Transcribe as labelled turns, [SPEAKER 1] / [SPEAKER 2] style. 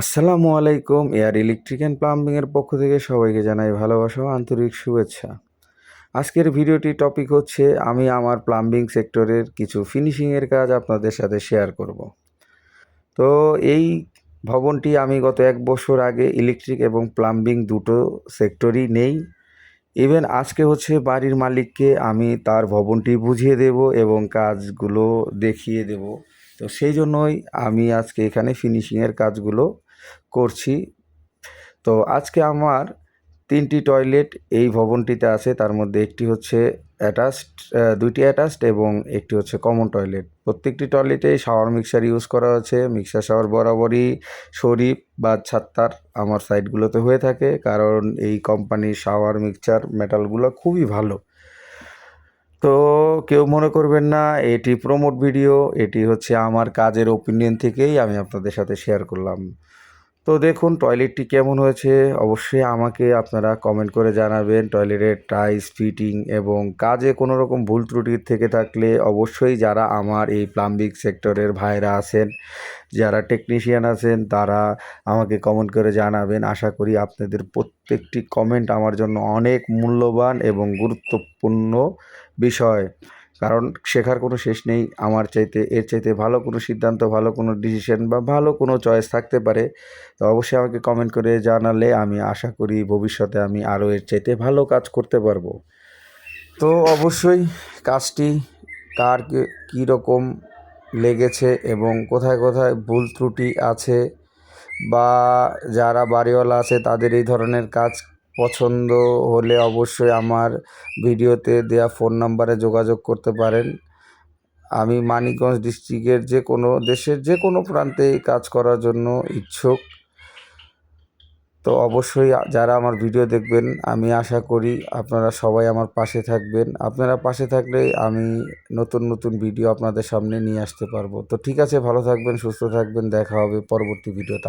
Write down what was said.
[SPEAKER 1] আসসালামু আলাইকুম, air electric and প্লাম্বিংয়ের পক্ষ থেকে সবাইকে জানাই ভালোবাসা ও আন্তরিক শুভেচ্ছা। আজকের ভিডিওটি টপিক হচ্ছে, আমি আমার প্লাম্বিং সেক্টরের কিছু ফিনিশিংয়ের কাজ আপনাদের সাথে শেয়ার করব। তো এই ভবনটি আমি গত এক বছর আগে ইলেকট্রিক এবং প্লাম্বিং দুটো সেক্টরই নেই। ইভেন আজকে হচ্ছে বাড়ির মালিককে আমি তার ভবনটি বুঝিয়ে দেব এবং কাজগুলো দেখিয়ে দেব। তো সেই জন্যই আমি আজকে এখানে ফিনিশিংয়ের কাজগুলো করছি। তো আজকে আমার তিনটি টয়লেট এই ভবনটিতে আছে। তার মধ্যে একটি হচ্ছে অ্যাটাচড দুইটি অ্যাটাচড এবং একটি হচ্ছে কমন টয়লেট প্রত্যেকটি টয়লেটে শাওয়ার মিক্সার ইউজ করা হচ্ছে মিক্সার শাওয়ার বরাবরই শরীফ বা ছাত্তার আমার সাইডগুলোতে হয়ে থাকে, কারণ এই কোম্পানির শাওয়ার মিক্সচার মেটালগুলো খুবই ভালো। তো কেউ মনে করবেন না, এটি প্রমোট ভিডিও এটি হচ্ছে আমার কাজের ওপিনিয়ন থেকেই আমি আপনাদের সাথে শেয়ার করলাম। তো দেখুন, টয়লেটটি কেমন হয়েছে? অবশ্যই আমাকে আপনারা কমেন্ট করে জানাবেন। টয়লেটের টাইস ফিটিং এবং কাজে কোনো রকম ভুল ত্রুটি থেকে থাকলে অবশ্যই যারা আমার এই প্লাম্বিং সেক্টরের ভাইরা আছেন, যারা টেকনিশিয়ান আছেন, তারা আমাকে কমেন্ট করে জানাবেন। আশা করি আপনাদের প্রত্যেকটি কমেন্ট আমার জন্য অনেক মূল্যবান এবং গুরুত্বপূর্ণ বিষয়। কারণ শেখার কোনো শেষ নেই। আমার চাইতে, এর চাইতে ভালো কোনো সিদ্ধান্ত, ভালো কোনো ডিসিশন বা ভালো কোনো চয়েস থাকতে পারে। তো অবশ্যই আমাকে কমেন্ট করে জানালে আমি আশা করি ভবিষ্যতে আমি আরও এর চাইতে ভালো কাজ করতে পারব। তো অবশ্যই কাজটি কার কী রকম লেগেছে এবং কোথায় কোথায় ভুল ত্রুটি আছে বা যারা বাড়িওয়ালা আছে তাদের এই ধরনের কাজ পছন্দ হলে অবশ্যই আমার ভিডিওতে দেয়া ফোন নাম্বারে যোগাযোগ করতে পারেন। আমি মানিকগঞ্জ ডিস্ট্রিক্টের যে কোনো, দেশের যে কোনো প্রান্তে কাজ করার জন্য ইচ্ছুক। তো অবশ্যই যারা আমার ভিডিও দেখবেন, আমি আশা করি আপনারা সবাই আমার পাশে থাকবেন। আপনারা পাশে থাকলে আমি নতুন নতুন ভিডিও আপনাদের সামনে নিয়ে আসতে পারব। তো ঠিক আছে, ভালো থাকবেন, সুস্থ থাকবেন, দেখা হবে পরবর্তী ভিডিওতে।